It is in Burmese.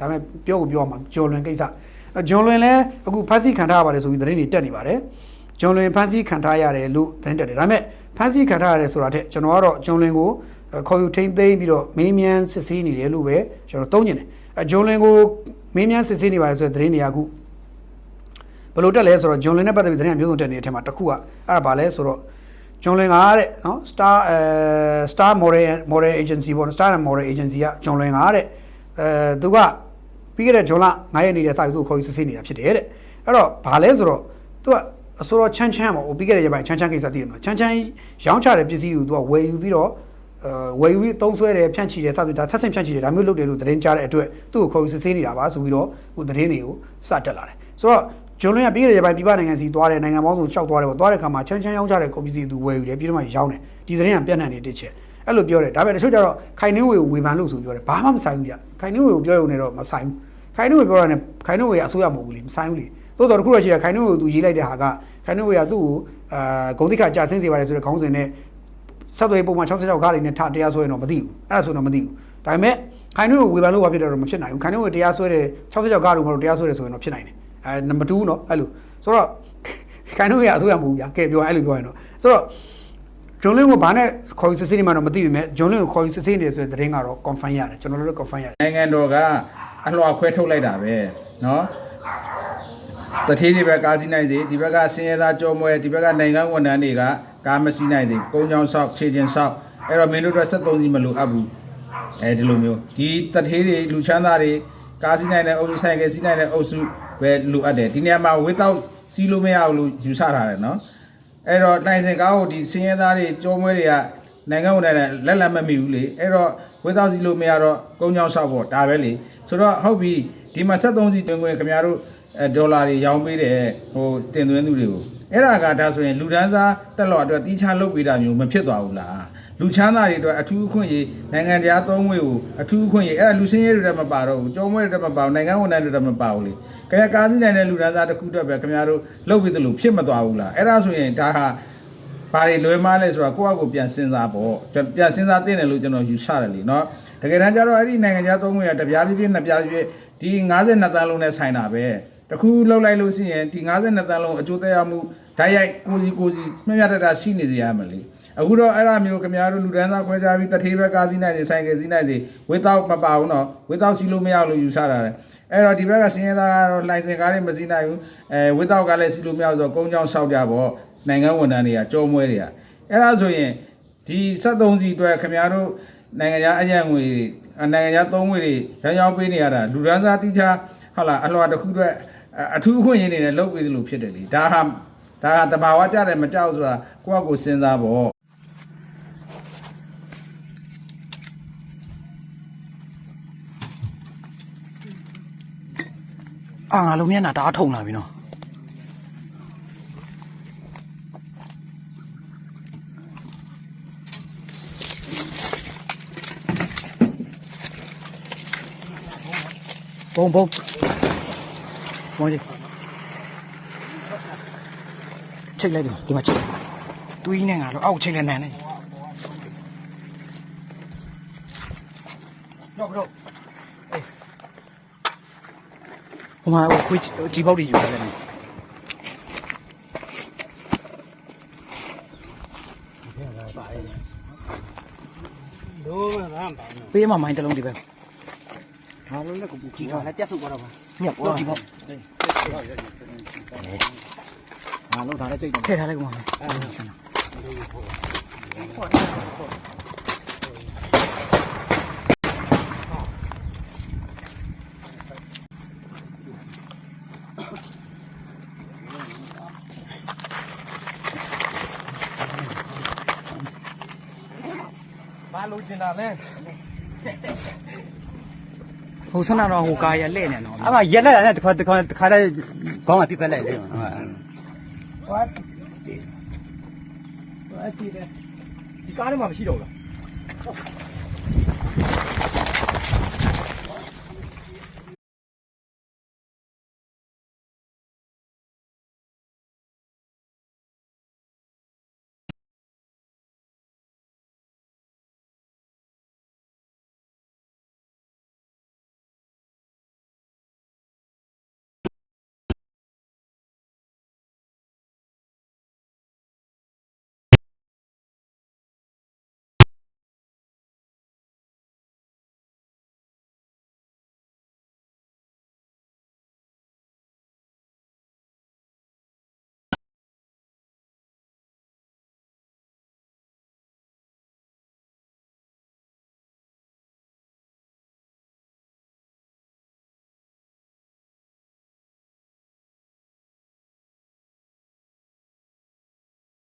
ဒါပေမဲ့ပြောကိုပြောရမှာဂျွန်လွင်ကိစ္စအဲဂျွန်လွင်လည်းအခုဖန်စီခံထားရပါတယ်ဆိုပြီးသတင်းတွေတက်နေပါတယ်ဂျွန်လွင်ဖန်စီခံထားရတယ်လို့သတင်းတက်တယ်ဒါပေမဲ့ဖန်စီခံထားရတယ်ဆိုတာတဲ့ကျွန်တော်ကတော့ဂျွန်လွင်ကိုအဲခေါ်ယူထိမ့်သိမ်းပြီးတော့မေးမြန်းစစ်ဆေးနေတယ်လို့ပဲကျွန်တော်သုံးညင်တယ်အဲဂျွန်လွင်ကိုမေးမြန်းစစ်ဆေးနေပါတယ်ဆိုတဲ့သတင်းတွေကအခုဘယ်လိုတက်လဲဆိုတော့ဂျွန်လင်နဲ့ပတ်သက်ပြီးသတင်းအမျိုးစုံတက်နေတဲ့အထက်မှာတစ်ခုကအဲ့ဒါဘာလဲဆိုတော့ဂျွန်လင်ကတဲ့နော် Star အဲ Star Model Model Agency ပေါ့နော် Star and Model Agency ကဂျွန်လင်ကတဲ့အဲသူက ပြီးခဲ့တဲ့ဂျွန်လ9ရက်နေ့တည်းစပြီးသူ့ကိုခေါ်ယူစစ်ဆေးနေတာဖြစ်တယ်တဲ့အဲ့တော့ဘာလဲဆိုတော့သူကအဆိုတော့ချမ်းချမ်းပေါ့ဟိုပြီးခဲ့တဲ့ရက်ပိုင်းချမ်းချမ်းကိစ္စသိတယ်နော်ချမ်းချမ်းရောင်းချတဲ့ပစ္စည်းတွေကိုသူကဝယ်ယူပြီးတော့အဲဝယ်ယူပြီးသုံးဆွဲတယ်ဖြန့်ချီတယ်စသဖြင့်ဒါထက်ဆင့်ဖြန့်ချီတယ်ဒါမျိုးလုပ်တယ်လို့သတင်းကြားတဲ့အတွက်သူ့ကိုခေါ်ယူစစ်ဆေးနေတာပါဆိုပြီးတော့ဟိုသတင်းတွေကိုစတက်လာတယ်ဆိုတော့ဂျွန်လွင်ကပြီးခဲ့တဲ့ရက်ပိုင်းပြည်ပနိုင်ငံစီသွားတယ်နိုင်ငံပေါင်းစုံရှောက်သွားတယ်ပေါ့သွားတဲ့ခါမှာချမ်းချမ်းရောင်းချတဲ့ကုန်ပစ္စည်းသူဝယ်ယူတယ်ပြီးတော့မှရောင်းတယ်ဒီသတင်းကပြန့်နှံ့နေတဲ့ချက် အဲ့လိုပြောတယ်ဒါပေမဲ့တချို့ကျတော့ခိုင်နှင်းဝေကိုဝေဖန်လို့ဆိုပြောတယ်ဘာမှမဆိုင်ဘူးဗျခိုင်နှင်းဝေကိုပြောရုံနဲ့တော့မဆိုင်ဘူးခိုင်နှင်းဝေပြောတာနဲ့ခိုင်နှင်းဝေကအစိုးရမဟုတ်ဘူးလေမဆိုင်ဘူးလေတိုးတော်တစ်ခုတော့ရှိတယ်ခိုင်နှင်းဝေကိုသူရေးလိုက်တဲ့ဟာကခိုင်နှင်းဝေကသူ့ကိုအာဂုံတိခကြာဆင်းစေပါတယ်ဆိုတဲ့ခေါင်းစဉ်နဲ့ဆက်သွယ်ပုံမှန်66ခါလေးနဲ့ထတရားဆွဲရင်တော့မသိဘူးအဲ့ဒါဆိုတော့မသိဘူးဒါပေမဲ့ခိုင်နှင်းဝေဝေဖန်လို့ဘာဖြစ်တယ်တော့မဖြစ်နိုင်ဘူးခိုင်နှင်းဝေတရားဆွဲတယ်66ခါလို့မဟုတ်တရားဆွဲတယ်ဆိုရင်တော့ဖြစ်နိုင်တယ်အဲနံပါတ်2เนาะအဲ့လိုဆိုတော့ခိုင်နှုတ်ရအစိုးရမဟုတ်ဘူးဗျာကဲပြောအဲ့လိုပြောရင်တော့ဆိုတော့ ဂျွန်လင်းကိုဘာနဲ့ခေါ်ယူစစ်ဆေးနေမှတော့မသိပေမဲ့ဂျွန်လင်းကိုခေါ်ယူစစ်ဆေးနေတယ်ဆိုတဲ့သတင်းကတော့ confirm ရတယ်ကျွန်တော်တို့လည်း confirm ရတယ် နိုင်ငံတော်ကအလှော်ခွဲထုတ်လိုက်တာပဲเนาะတထေးတွေပဲကားစီးနိုင်စေဒီဘက်ကဆင်းရဲသားကြောမွဲဒီဘက်ကနိုင်ငံဝန်ထမ်းတွေကကားမစီးနိုင်စေကုန်းချောင်းဆောက်ခြေချင်းဆောက်အဲ့တော့မင်းတို့တော့73စီမလို့အပ်ဘူးအဲဒီလိုမျိုးဒီတထေးတွေလူချမ်းသားတွေကားစီးနိုင်တဲ့အုပ်စုဆိုင်ကယ်စီးနိုင်တဲ့အုပ်စုပဲလူအပ်တယ်ဒီနေရာမှာဝစ်တော့စီးလို့မရဘူးလို့ယူဆထားတယ်เนาะ အဲ့တော့တိုင်စင်ကားကိုဒီဆင်းရဲသားတွေကြောမွဲတွေကနိုင်ငံဝန်ထမ်းတွေလက်လက်မမိဘူးလေအဲ့တော့ဝစ်တော့စီးလို့မရတော့ကုန်းချောင်းဆောက်ပေါ့ဒါပဲလေဆိုတော့ဟုတ်ပြီဒီမှာ73စီတွင်ခွင့်ခင်ဗျားတို့အဲဒေါ်လာတွေရောင်းပေးတယ်ဟိုတင်သွင်းသူတွေကိုအဲ့ဒါကဒါဆိုရင်လူဒန်းစားတက်လော့အတွက်တီးခြားလုပ်ပေးတာမျိုးမဖြစ်သွားဘူးလား လူချမ်းသာတွေအတွက်အထူးအခွင့်အရေးနိုင်ငံတရားသုံးဝေကိုအထူးအခွင့်အရေးအဲ့ဒါလူစင်းရဲတွေတက်မပါတော့ဘူးကြောမွဲတွေတက်မပါဘူးနိုင်ငံဝန်ထမ်းတွေတက်မပါဘူးလေကြရကားစီးနိုင်တဲ့လူဒန်းစားတစ်ခုအတွက်ပဲခင်ဗျားတို့လုပ်ပေးတယ်လို့ဖြစ်မသွားဘူးလားအဲ့ဒါဆိုရင်ဒါဟာဘာတွေလွဲမားလဲဆိုတော့ကိုယ့်အကိုပြန်စဉ်းစားပေါ့ကျွန်ပြန်စဉ်းစားသိတယ်လို့ကျွန်တော်ယူဆတယ်လीเนาะတကယ်တမ်းကျတော့အဲ့ဒီနိုင်ငံခြားသုံးဝေကတပြားပြည့်ပြည့်နှစ်ပြားပြည့်ဒီ52တန်းလုံးနဲ့ဆိုင်တာပဲတခုလောက်လိုက်လို့ရှိရင်ဒီ52တန်းလုံးအကျိုးသက်ရောက်မှု ဓာတ်ရိုက်ကိုစီကိုစီမျှမျှတတရှိနေစေရမယ်လေအခုတော့အဲ့ဒါမျိုးခင်ဗျားတို့လူဒန်းသားခွဲခြားပြီးတထေးဘက်ကားစီးနိုင်စေဆိုင်ကယ်စီးနိုင်စေဝစ်တော့မပါဘူးနော်ဝစ်တော့စီးလို့မရဘူးလို့ယူဆတာတယ်အဲ့တော့ဒီဘက်ကစင်းရဲသားကတော့လိုင်စင်ကားတွေမစီးနိုင်ဘူးအဲဝစ်တော့ကလည်းစီးလို့မရဘူးဆိုတော့ကုန်းချောင်းဆောက်ကြပေါ့နိုင်ငံဝန်ထမ်းတွေကကြောမွဲတွေကအဲ့ဒါဆိုရင်ဒီ73စီအတွက်ခင်ဗျားတို့နိုင်ငံခြားအရန်ငွေတွေနိုင်ငံခြားသုံးငွေတွေရောင်းရောင်းပေးနေရတာလူဒန်းစားတိချဟုတ်လားအလှော်တစ်ခုအတွက်အထူးအခွင့်အရေးနေနဲ့လုပ်ပေးသလိုဖြစ်တယ်လေဒါဟာ ဒါဟာတဘာဝကြတယ်မကြောက်ဆိုတာကိုယ့်အကိုစဉ်းစားပေါ့အာငါလုံးမျက်နှာတအားထုံလာပြီနော်ဘုံဘုံဘုံကြီး ချိတ်လိုက်တယ်ဒီမှာချိတ်တူးကြီးနဲ့ငါတော့အောက်ချိတ်လက်နန်းနေတော့တော့ဟိုမှာဟိုခွေးဒီပေါက်တွေယူရတယ်လေပေးမမိုင်းတစ်လုံးဒီဘက်ဟာလုံးလည်းကိုပူကြည့်တာလည်းပြတ်ဆုပ်သွားတော့ပါညက်ပေါ်ဒီပေါ က်ဟာလုံးထားလည်းကြိတ်တယ်ထည့်ထားလိုက်ကောင်အဲ့ဆန်တာဟိုဆန္ဒတော့ဟိုကာရလဲ့နေတော့အဲ့မှာရက်လိုက်တာနဲ့တစ်ခါတစ်ခါတစ်ခါတည်းခေါင်းကပြစ်ပက်လိုက်လေဟုတ် ဘာတိဘာတိလဲဒီကားထဲမှာမရှိတော့ဘူးလား